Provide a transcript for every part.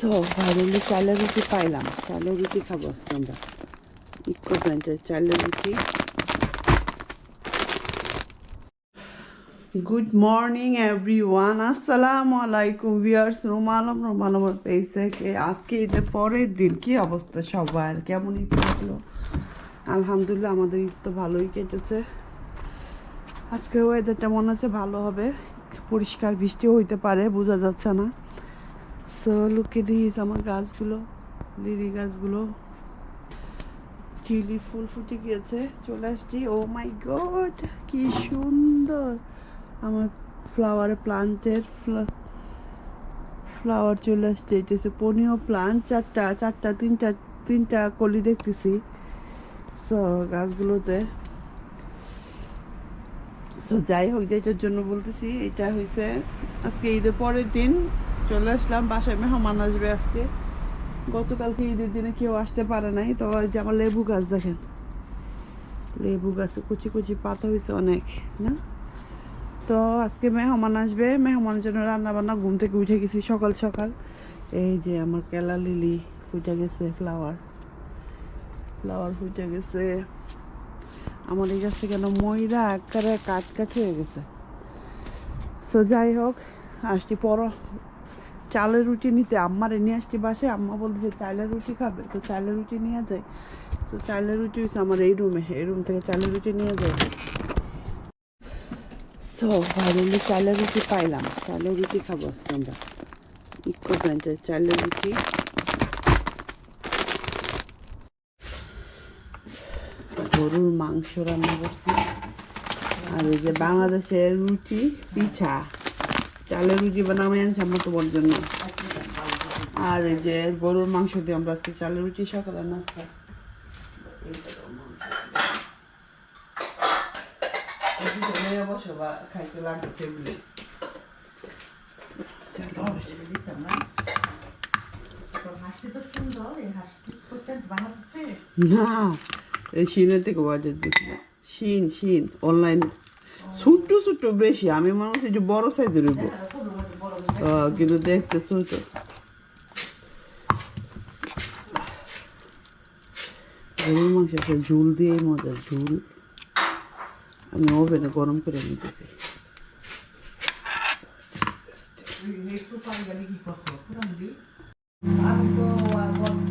So finally চালের রুটি পাইলাম। চালের রুটি খাব আজকে আমরা। ইকো ব্র্যান্ডের চালের রুটি। গুড মর্নিং এভরিওয়ান আসসালামু আলাইকুম ভিউয়ার্স রুমালম রুমালমের পেজ থেকে আজকে ঈদের পরের দিন। কি অবস্থা সবার? কেমন ঈদ কাটলো? আলহামদুলিল্লাহ, আমাদের ঈদ তো ভালোই কেটেছে। আজকের ওয়েদারটা মনে হচ্ছে ভালো হবে। পরিষ্কার বৃষ্টিও হইতে পারে, বোঝা যাচ্ছে না। সো লুকে দিস আমার গাছগুলো, লিলি গাছগুলো। চিলি ফুল ফুটে গিয়েছে, চলে আসছি। ও মাই গড কি সুন্দর। আমার ফ্লাওয়ার প্লান্টের ফ্লাওয়ার চলে আসছে এটেছে পনিও প্লান্ট চারটা চারটা, তিনটা তিনটা কলি দেখতেছি। সো গাছগুলোতে। সো যাই হোক, যেটার জন্য বলতেছি, এটা হয়েছে আজকে ঈদের পরের দিন। চলে আসলাম, বাসায় মেহমান আসবে আজকে। গতকালকে ঈদের দিনে কেউ আসতে পারে নাই, তো যে আমার লেবু গাছ দেখেন। লেবু গাছে কুচি কুচি পাতা হয়েছে অনেক, না? তো আজকে মেহমান আসবে, মেহমানের জন্য রান্না বান্না ঘুম থেকে উঠে গেছি সকাল সকাল। এই যে আমার কেলা লিলি ফুটে গেছে ফ্লাওয়ার ফ্লাওয়ার ফুটে গেছে। আমার এই গাছটা কেন ময়রা একবারে কাট কাট হয়ে গেছে। সো যাই হোক, আসছি পর চালের রুটি নিতে আম্মারে নিয়ে আসছি বাসে আম্মা বলতেছে চালের রুটি খাবে, তো চালের রুটি নিয়ে যায়। তো চালের রুটি হচ্ছে আমার এই রুমে এই রুম থেকে চালের রুটি নিয়ে যায়। সো ফাইনালি চালের রুটি পাইলাম, চালের রুটি খাব আজকে আমরা। ইকো ব্র্যান্ডের চালের রুটি। গরুর মাংস রান্না করছি। আর এই যে বাংলাদেশের রুটি, পিঠা। চালের রুটি বানামে আনছি তোমার জন্য। আর এই যে গরুর মাংস দিয়ে আমরা আজকে চালের রুটি সকালে নাস্তা। বসো খাইতে লাগবে টেবিলে না, এই শিনের থেকে অর্ডার দিয়েছিলাম শিন শিন অনলাইন ছোট্ট ছোট্ট বেশি আমি মনে হচ্ছে যে বড় সাইজের হইব। আহ, কিন্তু দেখতে ছোট গরুর মাংস একটা ঝুল দিয়ে মজা ঝুল। আমি ওভেনে গরম করে নিতেছি। এরকম দু-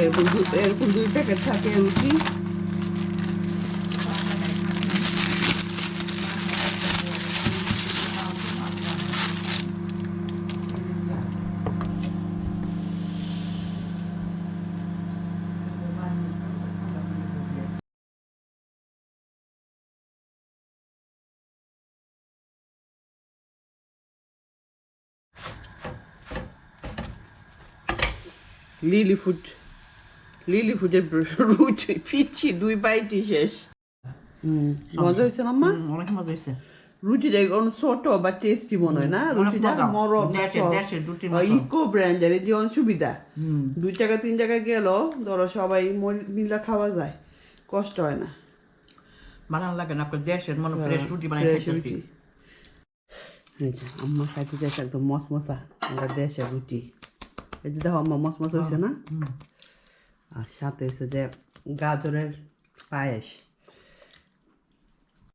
এরকম দুই প্যাকেট থাকে রুটি লিলি ফুড লিলি ফুডের রুটি পিচ্ছি দুই বাইটি শেষ মজা হয়েছে না মা অনেক মজা হয়েছে কোন ছোট বা টেস্টি মনে হয় না রুটিটা। ইকো ব্র্যান্ডের সুবিধা দুই টাকা তিন টাকা গেল ধরো সবাই মল- খাওয়া যায় কষ্ট হয় না বানান লাগে না আপনার দেশের মনে ফ্রেশ রুটি বানাই রুটি। এই আম্মা খাইতে চাইছে একদম মশমশা আমরা দেশের রুটি এই যে দেখো আম্মা মশমশা হয়েছে না হুম। আর সাথে হচ্ছে যে গাজরের পায়েস